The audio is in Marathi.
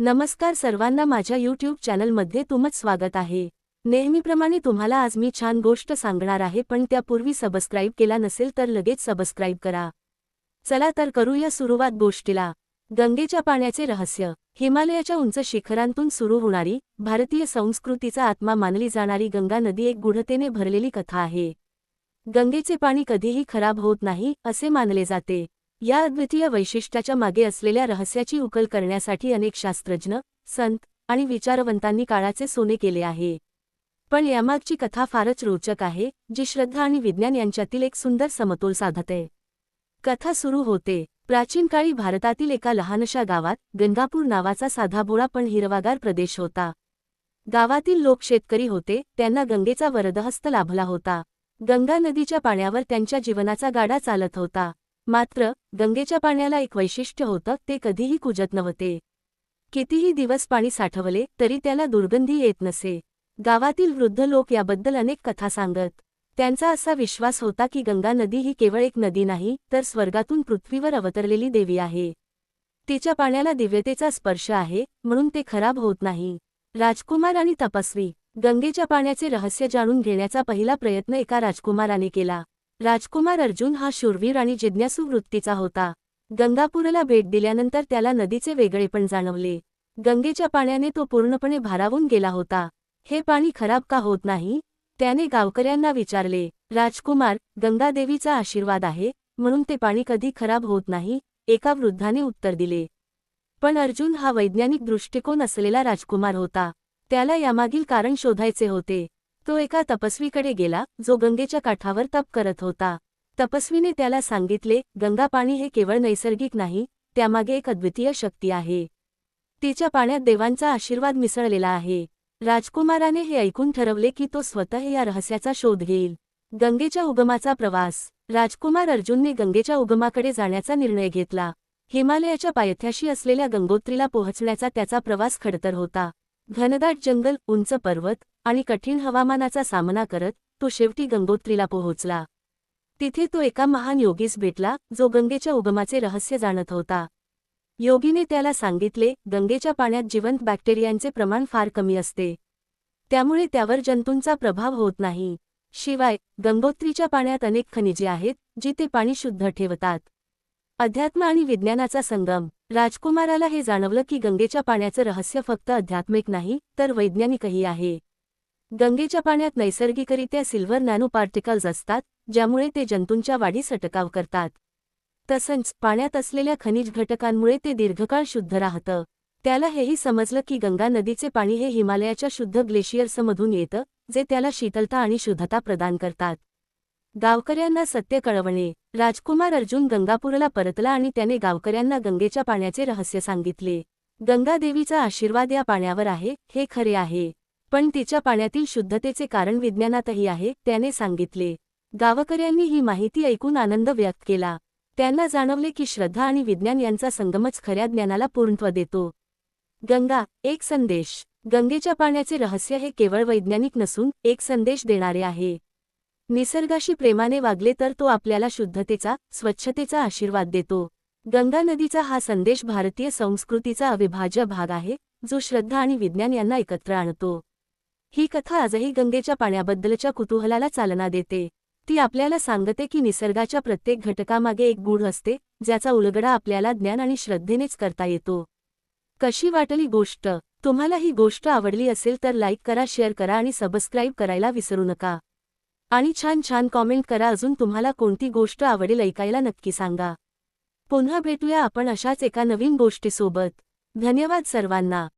नमस्कार सर्वांना माझ्या यूट्यूब चॅनलमध्ये तुमच स्वागत आहे. नेहमीप्रमाणे तुम्हाला आज मी छान गोष्ट सांगणार आहे पण त्यापूर्वी सबस्क्राईब केला नसेल तर लगेच सबस्क्राईब करा. चला तर करूया सुरुवात गोष्टीला. गंगेच्या पाण्याचे रहस्य. हिमालयाच्या उंच शिखरांतून सुरू होणारी भारतीय संस्कृतीचा आत्मा मानली जाणारी गंगा नदी एक गूढतेने भरलेली कथा आहे. गंगेचे पाणी कधीही खराब होत नाही असे मानले जाते. या अद्वितीय वैशिष्ट्याच्या मागे असलेल्या रहस्याची उकल करण्यासाठी अनेक शास्त्रज्ञ संत आणि विचारवंतांनी काळाचे सोने केले आहे. पण यामागची कथा फारच रोचक आहे जी श्रद्धा आणि विज्ञान यांच्यातील एक सुंदर समतोल साधते. कथा सुरू होते. प्राचीन काळी भारतातील एका लहानशा गावात गंगापूर नावाचा साधाभोळा पण हिरवागार प्रदेश होता. गावातील लोक शेतकरी होते त्यांना गंगेचा वरदहस्त लाभला होता. गंगा नदीच्या पाण्यावर त्यांच्या जीवनाचा गाडा चालत होता. मात्र गंगेच्या पाण्याला एक वैशिष्ट्य होतं ते कधीही कुजत नव्हते. कितीही दिवस पाणी साठवले तरी त्याला दुर्गंधी येत नसे. गावातील वृद्ध लोक याबद्दल अनेक कथा सांगत. त्यांचा असा विश्वास होता की गंगा नदी ही केवळ एक नदी नाही तर स्वर्गातून पृथ्वीवर अवतरलेली देवी आहे. तिच्या पाण्याला दिव्यतेचा स्पर्श आहे म्हणून ते खराब होत नाही. राजकुमार आणि तपस्वी गंगेच्या पाण्याचे रहस्य जाणून घेण्याचा पहिला प्रयत्न एका राजकुमाराने केला. राजकुमार अर्जुन हा शूरवीर आणि जिज्ञासू वृत्तीचा होता. गंगापूरला भेट दिल्यानंतर त्याला नदीचे वेगळेपण जाणवले. गंगेच्या पाण्याने तो पूर्णपणे भारावून गेला होता. हे पाणी खराब का होत नाही? त्याने गावकऱ्यांना विचारले. राजकुमार गंगादेवीचा आशीर्वाद आहे म्हणून ते पाणी कधी खराब होत नाही एका वृद्धाने उत्तर दिले. पण अर्जुन हा वैज्ञानिक दृष्टिकोन असलेला राजकुमार होता. त्याला यामागील कारण शोधायचे होते. तो एका तपस्वीकडे गेला जो गंगेच्या काठावर तप करत होता. तपस्वीने त्याला सांगितले गंगा पाणी हे केवळ नैसर्गिक नाही त्यामागे एक अद्वितीय शक्ती आहे. तिच्या पाण्यात देवांचा आशीर्वाद मिसळलेला आहे. राजकुमाराने हे ऐकून ठरवले की तो स्वतः या रहस्याचा शोध घेईल. गंगेच्या उगमाचा प्रवास. राजकुमार अर्जुनने गंगेच्या उगमाकडे जाण्याचा निर्णय घेतला. हिमालयाच्या पायथ्याशी असलेल्या गंगोत्रीला पोहोचण्याचा त्याचा प्रवास खडतर होता. घनदाट जंगल उंच पर्वत आणि कठीण हवामानाचा सामना करत तो शेवटी गंगोत्रीला पोहोचला. तिथे तो एका महान योगीस भेटला जो गंगेच्या उगमाचे रहस्य जाणत होता. योगीने त्याला सांगितले गंगेच्या पाण्यात जिवंत बॅक्टेरियांचे प्रमाण फार कमी असते. त्यामुळे त्यावर जंतूंचा प्रभाव होत नाही. शिवाय गंगोत्रीच्या पाण्यात अनेक खनिजे आहेत जी ते पाणी शुद्ध ठेवतात. अध्यात्म आणि विज्ञानाचा संगम. राजकुमाराला हे जाणवलं की गंगेच्या पाण्याचं रहस्य फक्त अध्यात्मिक नाही तर वैज्ञानिकही आहे. गंगेच्या पाण्यात नैसर्गिकरित्या सिल्वर नॅनो पार्टिकल्स असतात ज्यामुळे ते जंतूंच्या वाढीस अटकाव करतात. तसंच पाण्यात असलेल्या खनिज घटकांमुळे ते दीर्घकाळ शुद्ध राहतं. त्याला हेही समजलं की गंगा नदीचे पाणी हे हिमालयाच्या शुद्ध ग्लेशियर्समधून येतं जे त्याला शीतलता आणि शुद्धता प्रदान करतात. गावकऱ्यांना सत्य कळवणे. राजकुमार अर्जुन गंगापूरला परतला आणि त्याने गावकऱ्यांना गंगेच्या पाण्याचे रहस्य सांगितले. गंगादेवीचा आशीर्वाद या पाण्यावर आहे हे खरे आहे. पण तिच्या पाण्यातील शुद्धतेचे कारण विज्ञानातही आहे त्याने सांगितले. गावकऱ्यांनी ही माहिती ऐकून आनंद व्यक्त केला. त्यांना जाणवले की श्रद्धा आणि विज्ञान यांचा संगमच खऱ्या ज्ञानाला पूर्णत्व देतो. गंगा एक संदेश. गंगेच्या पाण्याचे रहस्य हे केवळ वैज्ञानिक नसून एक संदेश देणारे आहे. निसर्गाशी प्रेमाने वागले तर तो आपल्याला शुद्धतेचा स्वच्छतेचा आशीर्वाद देतो. गंगा नदीचा हा संदेश भारतीय संस्कृतीचा अविभाज्य भाग आहे जो श्रद्धा आणि विज्ञान यांना एकत्र आणतो. ही कथा आजही गंगेच्या पाण्याबद्दलच्या कुतूहलाला चालना देते. ती आपल्याला सांगते की निसर्गाच्या प्रत्येक घटकामागे एक गूढ असते ज्याचा उलगडा आपल्याला ज्ञान आणि श्रद्धेनेच करता येतो. कशी वाटली गोष्ट? तुम्हाला ही गोष्ट आवडली असेल तर लाईक करा शेअर करा आणि सबस्क्राईब करायला विसरू नका. आणि छान छान कॉमेंट करा अजून तुम्हाला कोणती गोष्ट आवडेल ऐकायला नक्की सांगा. पुन्हा भेटूया आपण अशाच एका नवीन गोष्टीसोबत. धन्यवाद सर्वांना.